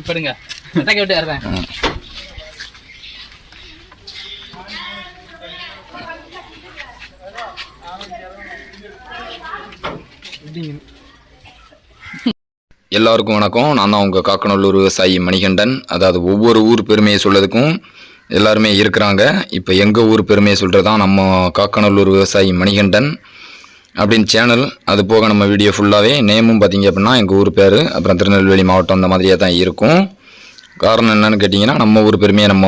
இப்படுங்க அட்டாக்க விட்டு வரேன் எல்லாருக்கும் வணக்கம். நான் தான் உங்கள் காக்கநல்லூர் விவசாயி மணிகண்டன். அதாவது ஒவ்வொரு ஊர் பெருமையை சொல்லதுக்கும் எல்லாருமே இருக்கிறாங்க. இப்போ எங்கள் ஊர் பெருமையை சொல்கிறது தான் நம்ம காக்கநல்லூர் விவசாயி மணிகண்டன். அப்படின்னு சேனல் அது போக நம்ம வீடியோ ஃபுல்லாகவே நேமும் பார்த்தீங்க அப்படின்னா எங்கள் ஊர் பேர் அப்புறம் திருநெல்வேலி மாவட்டம் அந்த மாதிரியே தான் இருக்கும். காரணம் என்னன்னு கேட்டிங்கன்னா நம்ம ஊர் பெருமையை நம்ம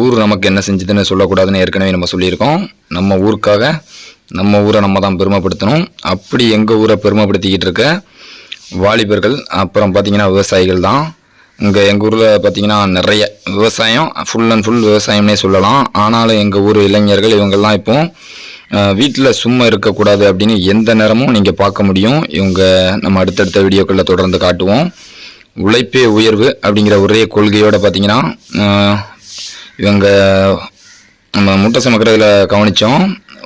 ஊர் நமக்கு என்ன செஞ்சதுன்னு சொல்லக்கூடாதுன்னு ஏற்கனவே நம்ம சொல்லியிருக்கோம். நம்ம ஊருக்காக நம்ம ஊரை நம்ம தான் பெருமைப்படுத்தணும். அப்படி எங்கள் ஊரை பெருமைப்படுத்திக்கிட்டு இருக்க வாலிபர்கள் அப்புறம் பார்த்திங்கன்னா விவசாயிகள் தான். இங்கே எங்கள் ஊரில் பார்த்திங்கன்னா நிறைய விவசாயம் ஃபுல் அண்ட் ஃபுல் விவசாயம்னே சொல்லலாம். ஆனாலும் எங்கள் ஊர் இளைஞர்கள் இவங்கெல்லாம் இப்போ வீட்டில் சும்மா இருக்கக்கூடாது அப்படின்னு எந்த நேரமும் நீங்கள் பார்க்க முடியும். இவங்க நம்ம அடுத்தடுத்த வீடியோக்களில் தொடர்ந்து காட்டுவோம். உழைப்பே உயர்வு அப்படிங்கிற ஒரே கொள்கையோடு பார்த்தீங்கன்னா இவங்க நம்ம முட்டை சமைக்கிறதுல கவனித்தோம்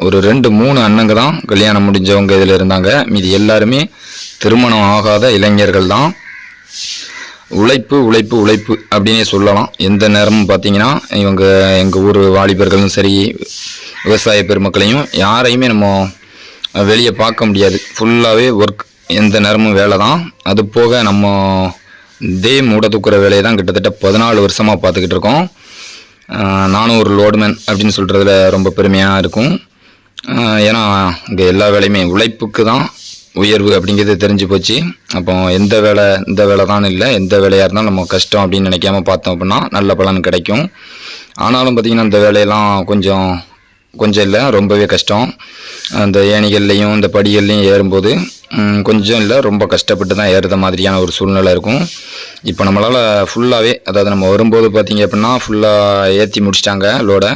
ஒரு ரெண்டு மூணு அண்ணங்க தான் கல்யாணம் முடிஞ்சவங்க இதில் இருந்தாங்க. மீதி எல்லாருமே திருமணம் ஆகாத இளைஞர்கள் தான். உழைப்பு உழைப்பு உழைப்பு அப்படின்னே சொல்லலாம். எந்த நேரமும் பார்த்தீங்கன்னா இவங்க எங்கள் ஊர் வாலிபர்களும் சரி விவசாய பெருமக்களையும் யாரையுமே நம்ம வெளியே பார்க்க முடியாது. ஃபுல்லாகவே ஒர்க் எந்த நேரமும் வேலை தான். அது போக நம்ம இதே மூட தூக்குற வேலையை தான் கிட்டத்தட்ட பதினாலு வருஷமாக பார்த்துக்கிட்டு இருக்கோம். நானும் ஒரு லோடுமேன் அப்படின்னு சொல்கிறதுல ரொம்ப பெருமையாக இருக்கும். ஏன்னா இங்கே எல்லா வேலையுமே உழைப்புக்கு தான் உயர்வு அப்படிங்கிறது தெரிஞ்சு போச்சு. அப்போ எந்த வேலை இந்த வேலை தான் இல்லை எந்த வேலையாக இருந்தாலும் நம்ம கஷ்டம் அப்படின்னு நினைக்காம பார்த்தோம் அப்படின்னா நல்ல பலன் கிடைக்கும். ஆனாலும் பார்த்திங்கன்னா இந்த வேலையெல்லாம் கொஞ்சம் கொஞ்சம் இல்லை ரொம்பவே கஷ்டம். அந்த ஏணிகள்லையும் இந்த படிகள்லையும் ஏறும்போது கொஞ்சம் இல்லை ரொம்ப கஷ்டப்பட்டு தான் ஏறுற மாதிரியான ஒரு சூழ்நிலை இருக்கும். இப்போ நம்மளால் ஃபுல்லாகவே அதாவது நம்ம வரும்போது பார்த்தீங்க அப்படின்னா ஃபுல்லாக ஏற்றி முடிச்சிட்டாங்க லோடை.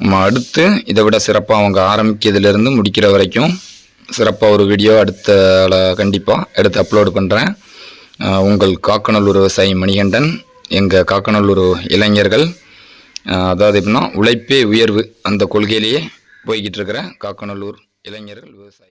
நம்ம அடுத்து இதை விட சிறப்பாக அவங்க ஆரம்பிக்கிறதுலேருந்து முடிக்கிற வரைக்கும் சிறப்பாக ஒரு வீடியோ அடுத்த கண்டிப்பாக எடுத்து அப்லோடு பண்ணுறேன் உங்கள் காக்கநல்லூர் விவசாயி மணிகண்டன் எங்கள் காக்கநல்லூர் இளைஞர்கள் அதாவது எப்படின்னா உழைப்பே உயர்வு அந்த கொள்கையிலேயே போய்கிட்டு இருக்கிற காக்கநல்லூர் இளைஞர்கள் விவசாயி.